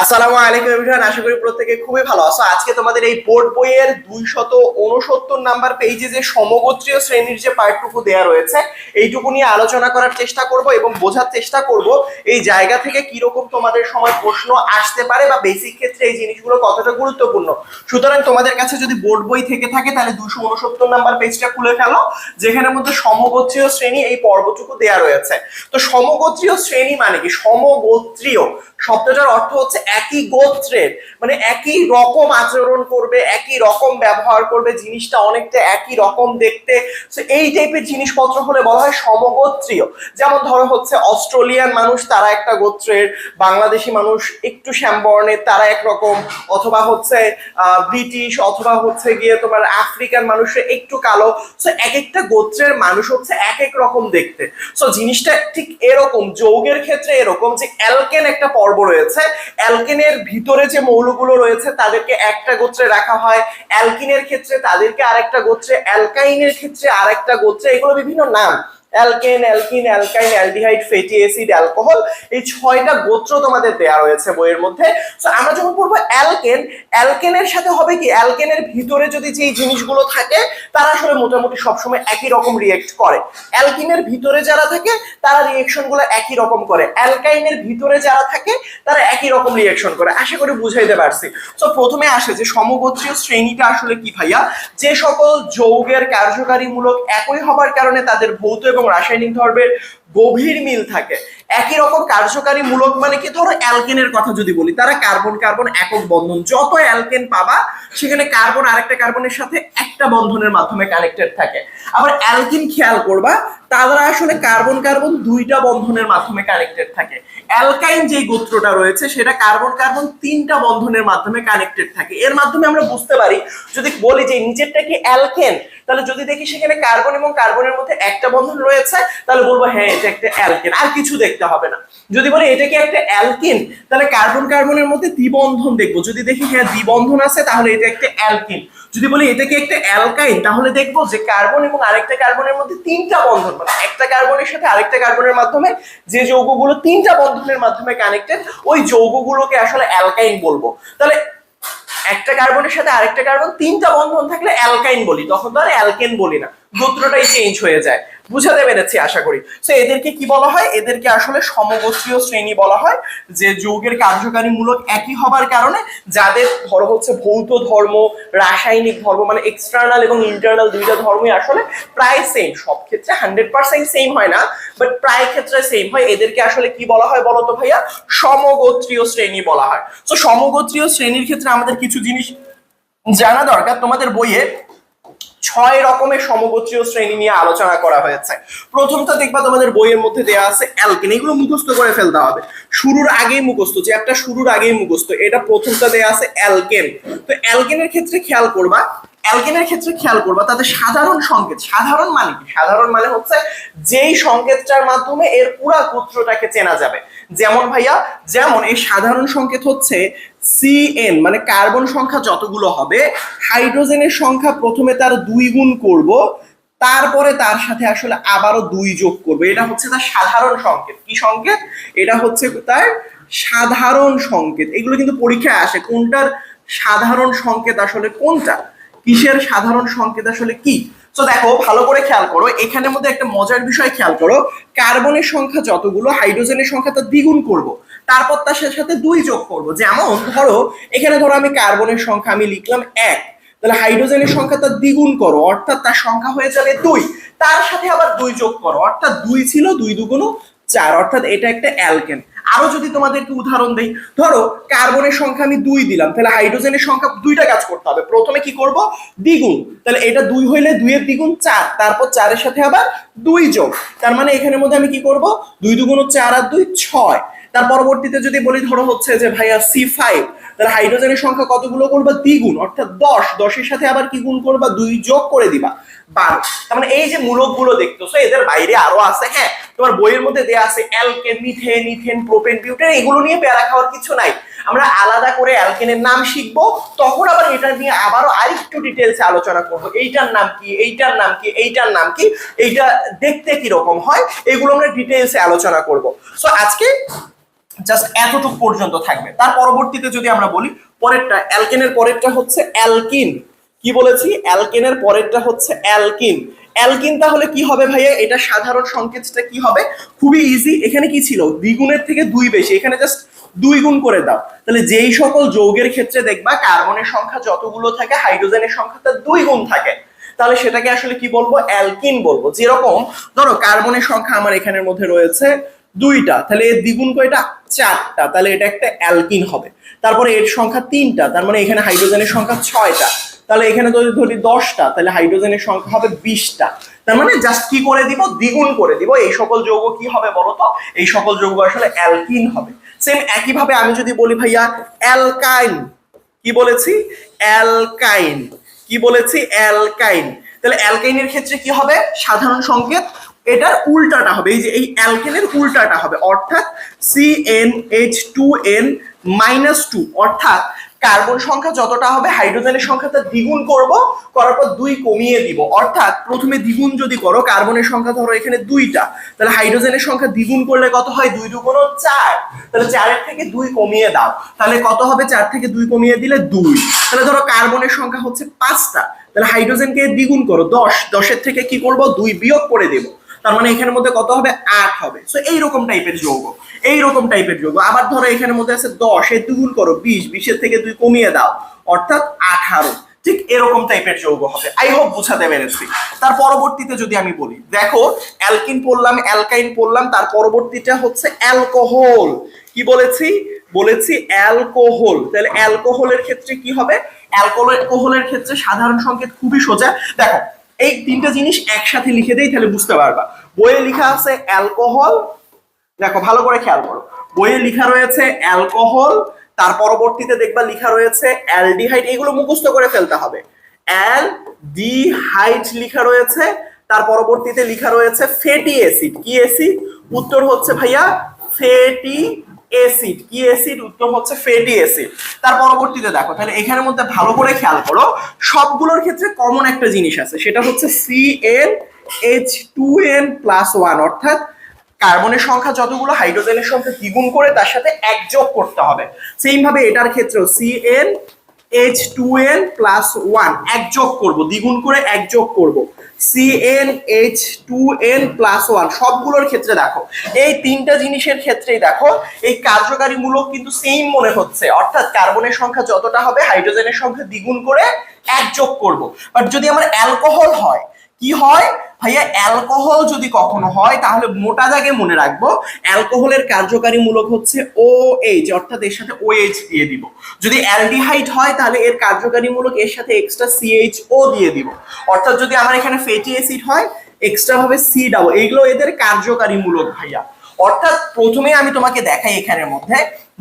আসসালামু আলাইকুম এভরিওয়ান আশা করি প্রত্যেকে খুবই ভালো আছো। আজকে তোমাদের এই বোর্ড বইয়ের দুইশত উনসত্তর নাম্বার পেজে যে সমগোত্রীয় শ্রেণির যে পার্টটুকু দেয়া রয়েছে, এইটুকু নিয়ে আলোচনা করার চেষ্টা করব এবং বোঝার চেষ্টা করব এই জায়গা থেকে কীরকম তোমাদের সময় প্রশ্ন আসতে পারে বা বেসিক ক্ষেত্রে এই জিনিসগুলো কতটা গুরুত্বপূর্ণ। সুতরাং তোমাদের কাছে যদি বোর্ড বই থেকে থাকে, তাহলে দুশো উনসত্তর নাম্বার পেজটা খুলে ফেলো যেখানের মধ্যে সমগোত্রীয় শ্রেণি এই পর্বটুকু দেয়া রয়েছে। তো সমগোত্রীয় শ্রেণি মানে কি? সমগোত্রীয় শব্দটার অর্থ হচ্ছে একই গোত্রের মানে একই রকম আচরণ করবে, একই রকম ব্যবহার করবে, জিনিসটা অনেকটা একই রকম দেখতে। এই টাইপের জিনিসপত্র হলে বলা হয় সমগোত্রীয়। যেমন ধরো হচ্ছে অস্ট্রেলিয়ান মানুষ, তারা একটা গোত্রের, বাংলাদেশি মানুষ একটু শ্যামবর্ণের, তারা একরকম। অথবা হচ্ছে ব্রিটিশ, অথবা হচ্ছে গিয়ে তোমার আফ্রিকান মানুষের একটু কালো। সো এক একটা গোত্রের মানুষ হচ্ছে এক এক রকম দেখতে। সো জিনিসটা ঠিক এরকম, যৌগের ক্ষেত্রে এরকম যে অ্যালকেন একটা পর্ব রয়েছে অ্যালকেনের ভিতরে যে মৌলগুলো রয়েছে, তাদেরকে একটা গোত্রে রাখা হয়। অ্যালকিনের ক্ষেত্রে তাদেরকে আরেকটা গোত্রে, অ্যালকাইনের ক্ষেত্রে আরেকটা গোত্রে, এগুলো বিভিন্ন নাম। Alkane, alkene, alkyne, aldehyde, fatty acid, alcohol এই ছয়টা গোত্র তোমাদের দেয়া রয়েছে বইয়ের মধ্যে। তো আমরা যখন পড়ব অ্যালকেন, অ্যালকেনের সাথে হবে কি? অ্যালকেনের ভিতরে যদি যে জিনিসগুলো থাকে, তারা আসলে মোটামুটি সবসময় একই রকম রিয়েক্ট করে। অ্যালকিনের ভিতরে যারা থাকে, তারা রিয়েকশনগুলো একই রকম করে। অ্যালকাইনের ভিতরে যারা থাকে, তারা একই রকম রিয়েকশন করে। আশা করি বুঝাইতে পারছি। তো প্রথমে আসে যে সমগোত্রীয় শ্রেণীটা আসলে কি ভাইয়া? যে সকল যৌগের কার্যকারীমূলক একই হবার কারণে তাদের ভৌত এবং রাসায়নিক ধর্মের গভীর মিল থাকে। একই রকম কার্যকারী মূলক মানে কি? ধরো অ্যালকেনের কথা যদি বলি, তারা কার্বন কার্বন একক বন্ধন। যত অ্যালকেন পাবা, সেখানে কার্বন আরেকটা কার্বনের সাথে একটা বন্ধনের মাধ্যমে কানেক্টেড থাকে। আবার অ্যালকিন খেয়াল করবা, তারা আসলে কার্বন কার্বন দুইটা বন্ধনের মাধ্যমে কানেক্টেড থাকে। অ্যালকাইন যে গোত্রটা রয়েছে, সেটা কার্বন কার্বন তিনটা বন্ধনের মাধ্যমে কানেক্টেড থাকে। এর মাধ্যমে আমরা বুঝতে পারি, যদি বলি যে নিচেরটা কি অ্যালকেন, তাহলে যদি দেখি সেখানে কার্বন এবং কার্বনের মধ্যে একটা বন্ধন রয়েছে, তাহলে বলব হ্যাঁ এটা একটা অ্যালকেন, আর কিছু দেখতে হবে না। যদি বলি এটা কি একটা অ্যালকিন, তাহলে কার্বন কার্বনের মধ্যে দ্বিবন্ধন দেখব। যদি দেখি হ্যাঁ দ্বিবন্ধন আছে, তাহলে এটা একটা অ্যালকিন। যদি বলি এটা কি একটা অ্যালকাইন, তাহলে দেখব যে কার্বন এবং আরেকটা কার্বনের মধ্যে তিনটা বন্ধন মানে একটা কার্বনের সাথে আরেকটা কার্বনের মাধ্যমে যে যৌগগুলো তিনটা বন্ধনের মাধ্যমে কানেক্টেড ওই যৌগগুলোকে আসলে অ্যালকাইন বলব। তাহলে একটা কার্বনের সাথে আরেকটা কার্বন, তিনটা বন্ধন থাকলে অ্যালকাইন বলি। তখন তো আর অ্যালকেন বলি না। গোত্রটাই চেঞ্জ হয়ে যায়। বুঝাতে পেরেছি আশা করি। তো এদেরকে কি বলা হয়? এদেরকে আসলে সমগোত্রীয় শ্রেণি বলা হয়, যে যৌগের কার্যকারী মূলক একই হবার কারণে যাদের ধরো হচ্ছে ভৌত ধর্ম, রাসায়নিক ধর্ম মানে এক্সটার্নাল এবং ইন্টারনাল দুইটা ধর্মই আসলে প্রায় সেম সব ক্ষেত্রে হান্ড্রেড পার্সেন্ট সেম হয় না বাট প্রায় ক্ষেত্রে সেম হয়। এদেরকে আসলে কি বলা হয় বলতো ভাইয়া? সমগোত্রীয় শ্রেণি বলা হয়। তো সমগোত্রীয় শ্রেণির ক্ষেত্রে আমাদের কিছু জিনিস জানা দরকার। তোমাদের বইয়ে ছয় রকমের সমগোত্রীয় শ্রেণি নিয়ে আলোচনা করা হয়েছে। প্রথমটা দেখবা তোমাদের বইয়ের মধ্যে দেওয়া আছে অ্যালকেন। এগুলো মুখস্থ করে ফেলতে হবে। শুরুর আগেই মুখস্থ, যে একটা শুরুর আগেই মুখস্থ। এটা প্রথমটা দেওয়া আছে অ্যালকেন। তো অ্যালকেনের ক্ষেত্রে খেয়াল করবা, অ্যালকেনের ক্ষেত্রে খেয়াল করবা, তাদের সাধারণ সংকেত। সাধারণ মানে কি? সাধারণ মানে হচ্ছে যেই সংকেতটার মাধ্যমে এর পুরা গোত্রটাকে চেনা যাবে। যেমন ভাইয়া, যেমন এই সাধারণ সংকেত হচ্ছে সিএন মানে কার্বন সংখ্যা যতগুলো হবে, হাইড্রোজেনের সংখ্যা প্রথমে তার দুই গুণ করব, তারপরে তার সাথে আসলে আবারও দুই যোগ করবে। এটা হচ্ছে তার সাধারণ সংকেত। কি সংকেত? এটা হচ্ছে তার সাধারণ সংকেত। এগুলো কিন্তু পরীক্ষায় আসে, কোনটার সাধারণ সংকেত আসলে কোনটা? কিসের সাধারণ সংকেত আসলে কি? তো দেখো, ভালো করে খেয়াল করো, এখানের মধ্যে একটা মজার বিষয় খেয়াল করো, কার্বনের সংখ্যা যতগুলো, হাইড্রোজেনের সংখ্যা তা দ্বিগুণ করব। তারপর তার সাথে সাথে দুই যোগ করব। যেমন, ধরো, এখানে ধরো আমি কার্বনের সংখ্যা, আমি লিখলাম এক, তাহলে হাইড্রোজেনের সংখ্যা তার দ্বিগুণ করো, অর্থাৎ তার সংখ্যা হয়ে যাবে দুই। তার সাথে আবার দুই যোগ করো, অর্থাৎ দুই ছিল, দুই দুগুণ চার, অর্থাৎ এটা একটা অ্যালকেন। আরও যদি তোমাদেরকে উদাহরণ দেই, ধরো কার্বনের সংখ্যা আমি দুই দিলাম, তাহলে হাইড্রোজেনের সংখ্যা দুইটা কাজ করতে হবে। প্রথমে কি করব? দ্বিগুণ। তাহলে এটা দুই হইলে দুইয়ের দ্বিগুণ চার, তারপর চারের সাথে আবার দুই যোগ। তার মানে এখানের মধ্যে আমি কি করব? দুই দুগুণ চার আর দুই ছয়। তার পরবর্তীতে যদি বলি, ধরো হচ্ছে যে ভাইয়া সি ফাইভ তাহলে হাইড্রোজেনের সংখ্যা কতগুলো করবা দ্বিগুণ? অর্থাৎ দশ, দশের সাথে আবার কি গুণ করবা? দুই যোগ করে দিবা, বারো। তার মানে এই যে মূলকগুলো দেখতেছো, এদের বাইরে আরও আছে হ্যাঁ? তোমার বইয়ের মধ্যে দেয়া আছে alkane, methane, ethane, propane, butane, এগুলো নিয়ে প্যারা খাওয়ার কিছু নাই। আমরা আলাদা করে অ্যালকেনের নাম শিখব, তখন আবার এটা নিয়ে আবারও আরেকটু ডিটেলসে আলোচনা করব। এইটার নাম কি, এইটার নাম কি, এইটার নাম কি, এইটা দেখতে কি রকম হয়, এগুলো আমরা ডিটেলসে আলোচনা করব। সো আজকে জাস্ট এতটুকু পর্যন্ত থাকবে। তার পরবর্তীতে যদি আমরা বলি, পরেরটা, অ্যালকেনের পরেরটা হচ্ছে অ্যালকিন। কি বলেছি? অ্যালকেনের পরেরটা হচ্ছে অ্যালকিন। অ্যালকিন তাহলে কি হবে ভাইয়া? এটা সাধারণ সংকেতটা কি হবে? খুবই ইজি এখানে কি ছিল? দ্বিগুণের থেকে দুই বেশি। এখানে জাস্ট দুই গুণ করে দাও। তাহলে যেই সকল যৌগের ক্ষেত্রে দেখবা, কার্বনের সংখ্যা যতগুলো থাকে, হাইড্রোজেনের সংখ্যা তার দুই গুণ থাকে। তাহলে সেটাকে আসলে কি বলব? অ্যালকিন বলব। যেরকম, ধরো, কার্বনের সংখ্যা আমার এখানের মধ্যে রয়েছে দুইটা, তাহলে এর দ্বিগুণ কয়টা চারটা, তাহলে এটা একটা অ্যালকিন হবে। তারপরে এর সংখ্যা তিনটা, তার মানে এখানে হাইড্রোজেনের সংখ্যা ছয়টা, তাহলে এখানে যদি ধরি দশটা, তাহলে হাইড্রোজেনের সংখ্যা হবে বিশটা। তার মানে জাস্ট কি করে দিব? দ্বিগুণ করে দিব। এই সকল যৌগ কি হবে বলতো? এই সকল যৌগ আসলে অ্যালকিন হবে। সেম একইভাবে আমি যদি বলি, ভাইয়া, অ্যালকাইন, কি বলেছি? অ্যালকাইন, কি বলেছি? অ্যালকাইন। তাহলে অ্যালকাইনের ক্ষেত্রে কি হবে? সাধারণ সংকেত এটার উল্টাটা হবে, এই যে এই অ্যালকেনের উল্টাটা হবে, অর্থাৎ C N H two N minus two অর্থাৎ কার্বন সংখ্যা যতটা হবে হাইড্রোজেনের সংখ্যাটা দ্বিগুণ করব, করার পর দুই কমিয়ে দিব, অর্থাৎ প্রথমে দ্বিগুণ যদি করো কার্বনের সংখ্যা ধরো এখানে দুইটা, তাহলে হাইড্রোজেনের সংখ্যা দ্বিগুণ করলে কত হয়? দুই দুগুণ চার, তাহলে চারের থেকে দুই কমিয়ে দাও, তাহলে কত হবে? চার থেকে দুই কমিয়ে দিলে দুই, তাহলে ধরো কার্বনের সংখ্যা হচ্ছে পাঁচটা, তাহলে হাইড্রোজেনকে দ্বিগুণ করো, দশ, দশের থেকে কি করব? দুই বিয়োগ করে দেবো তার মানে এখানের মধ্যে কত হবে? আট হবে। সো এইরকম টাইপের যৌগ। এইরকম টাইপের যৌগ। আবার ধরো এখানের মধ্যে আছে দশ এর দ্বিগুণ করো বিশ, বিশের থেকে দুই কমিয়ে দাও। অর্থাৎ আঠারো। ঠিক এরকম টাইপের যৌগ হবে। আই হোপ বুঝাতে পেরেছি। তার পরবর্তীতে যদি আমি বলি, দেখো, অ্যালকিন পড়লাম, অ্যালকাইন পড়লাম, তার পরবর্তীটা হচ্ছে অ্যালকোহল। কি বলেছি? বলেছি অ্যালকোহল। তাহলে অ্যালকোহলের ক্ষেত্রে কি হবে? অ্যালকোহলের ক্ষেত্রে সাধারণ সংকেত খুবই সোজা। দেখো এই তিনটা জিনিস একসাথে লিখে দেই, তাহলে বুঝতে পারবা। বইয়ে লেখা আছে অ্যালকোহল, দেখো ভালো করে খেয়াল করো। বইয়ে লেখা রয়েছে অ্যালকোহল, তার পরবর্তীতে দেখবা লেখা রয়েছে অ্যালডিহাইড এগুলো মুখস্থ করে ফেলতে হবে। অ্যাল ডি হাইট লেখা রয়েছে, তার পরবর্তীতে লেখা রয়েছে ফ্যাটি অ্যাসিড। কি অ্যাসিড? উত্তর হচ্ছে ভাইয়া ফ্যাটি অ্যাসিড কি অ্যাসিড উত্তর হচ্ছে ফ্যাটি অ্যাসিড তার পরবর্তীতে দেখো, তাহলে এখানের মধ্যে ভালো করে খেয়াল করো, সবগুলোর ক্ষেত্রে কমন একটা জিনিস আছে, সেটা হচ্ছে C N H two N plus one অর্থাৎ কার্বনের সংখ্যা যতগুলো, হাইড্রোজেনের সংখ্যা দ্বিগুণ করে তার সাথে একযোগ করতে হবে। সেইভাবে এটার ক্ষেত্রেও C N H two N plus one এক যোগ করব, দ্বিগুণ করে এক যোগ করব। N H two N plus one সবগুলোর ক্ষেত্রে দেখো। এই তিনটা জিনিসের ক্ষেত্রেই দেখো, এই কার্যকারী মূলক কিন্তু সেম মনে হচ্ছে। অর্থাৎ কার্বনের সংখ্যা যতটা হবে, হাইড্রোজেনের সংখ্যা দ্বিগুণ করে এক যোগ করব। বাট যদি আমার অ্যালকোহল হয় কি হয়? ভাইয়া, অ্যালকোহল যদি কখনো হয়, তাহলে মোটা দাগে মনে রাখব, অ্যালকোহলের কার্যকারী মূলক হচ্ছে ও এইচ অর্থাৎ এর সাথে ও এইচ দিয়ে দিব। যদি অ্যালডিহাইড হয়, তাহলে এর কার্যকারী মূলক এর সাথে এক্সট্রা সিএইচ ও দিয়ে দিব। অর্থাৎ যদি আমার এখানে ফ্যাটি অ্যাসিড হয় এক্সট্রা ভাবে সি ডাবল এইগুলো এদের কার্যকারী মূলক ভাইয়া। অর্থাৎ প্রথমে আমি তোমাকে দেখাই এখানের মধ্যে।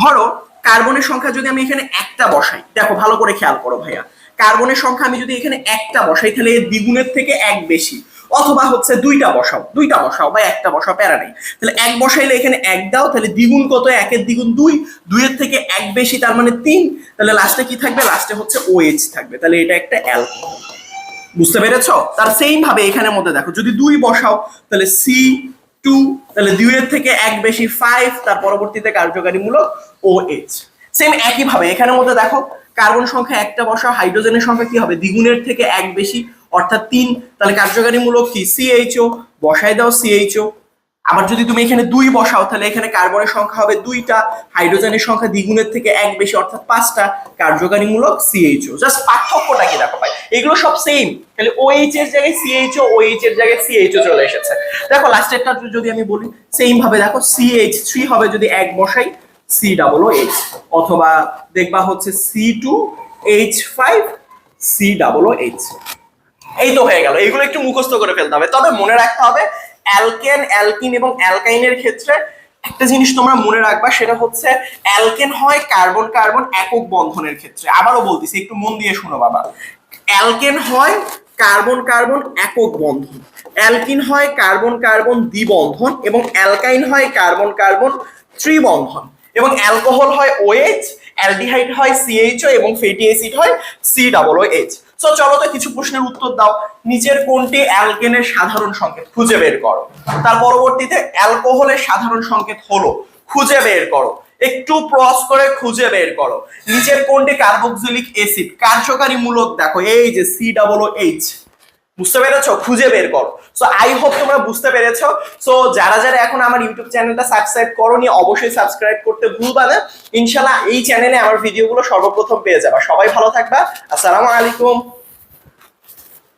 ধরো কার্বনের সংখ্যা যদি আমি এখানে একটা বসাই, দেখো, ভালো করে খেয়াল করো ভাইয়া। কার্বনের সংখ্যা আমি যদি এখানে একটা বসাই, তাহলে দ্বিগুণের থেকে এক বেশি। অথবা হচ্ছে দুইটা বসাও দুইটা বসাও বা একটা বসাও, প্যারা নেই। তাহলে এক বসাইলে এখানে এক দাও, তাহলে দ্বিগুণ কত? একের দ্বিগুণ দুই, দুইয়ের থেকে এক বেশি, তার মানে তিন। তাহলে লাস্টে কি থাকবে? লাস্টে হচ্ছে ও এইচ থাকবে। তাহলে এটা একটা অ্যালকোহল বুঝতে পেরেছ? তার সেম ভাবে এখানের মধ্যে দেখো, যদি দুই বসাও, তাহলে সি টু তাহলে দুইয়ের থেকে এক বেশি ফাইভ তার পরবর্তীতে কার্যকারীমূলক ও এইচ সেম একইভাবে, এখানের মধ্যে দেখো কার্বন সংখ্যা একটা বসা হাইড্রোজেনের সংখ্যা কি হবে? দ্বিগুণের থেকে এক বেশি, অর্থাৎ তিন। তাহলে কার্যকারীমূলক কি? সিএইচও বসাই দাও সিএইচও আবার যদি তুমি এখানে দুই বসাও, তাহলে এখানে কার্বনের সংখ্যা হবে দুইটা হাইড্রোজেনের সংখ্যা দ্বিগুণের থেকে এক বেশি, অর্থাৎ পাঁচটা, কার্যকারীমূলক সিএইচও জাস্ট পার্থক্যটা কি দেখো ভাই? এগুলো সব সেম তাহলে ওএইচ এর জায়গায় সিএইচও ওএইচ এর জায়গায় সিএইচও চলে এসেছে। দেখো লাস্টেরটা যদি আমি বলি সেম ভাবে দেখো সিএইচ থ্রি হবে যদি এক বসাই সি ডাবল ও এইচ অথবা দেখবা হচ্ছে C two H five C double O H এই তো হয়ে গেল। এগুলো একটু মুখস্থ করে ফেলতে হবে। তবে মনে রাখতে হবে, অ্যালকেন, অ্যালকিন এবং অ্যালকাইনের ক্ষেত্রে একটা জিনিস তোমরা মনে রাখবা, সেটা হচ্ছে অ্যালকেন হয় কার্বন কার্বন একক বন্ধনের ক্ষেত্রে। আবারও বলতেছি, একটু মন দিয়ে শোনো বাবা। অ্যালকেন হয় কার্বন কার্বন একক বন্ধন। অ্যালকিন হয় কার্বন কার্বন দ্বিবন্ধন এবং অ্যালকাইন হয় কার্বন কার্বন ত্রিবন্ধন। এবং অ্যালকোহল হয় ওএইচ অ্যালডিহাইড হয় সিএইচও এবং ফ্যাটি অ্যাসিড হয় সি ডাবল এইচ সো চলো তো কিছু প্রশ্নের উত্তর দাও। নিচের কোনটি অ্যালকেনের সাধারণ সংকেত? খুঁজে বের করো। তার পরবর্তীতে, অ্যালকোহলের সাধারণ সংকেত হলো, খুঁজে বের করো। একটু প্রস করে খুঁজে বের করো। নিচের কোনটি কার্বক্সিলিক অ্যাসিড? কার্যকারী মূলক দেখো, এই যে সি ডাবল এইচ বুঝতে পেরেছ? খুঁজে বের করো। সো আই হোপ তোমরা বুঝতে পেরেছ। সো যারা যারা এখন আমার ইউটিউব চ্যানেলটা সাবস্ক্রাইব করোনি, অবশ্যই সাবস্ক্রাইব করতে ভুলবা না। ইনশাল্লাহ এই চ্যানেলে আমার ভিডিওগুলো সর্বপ্রথম পেয়ে যাবা। সবাই ভালো থাকবা। আসসালামু আলাইকুম।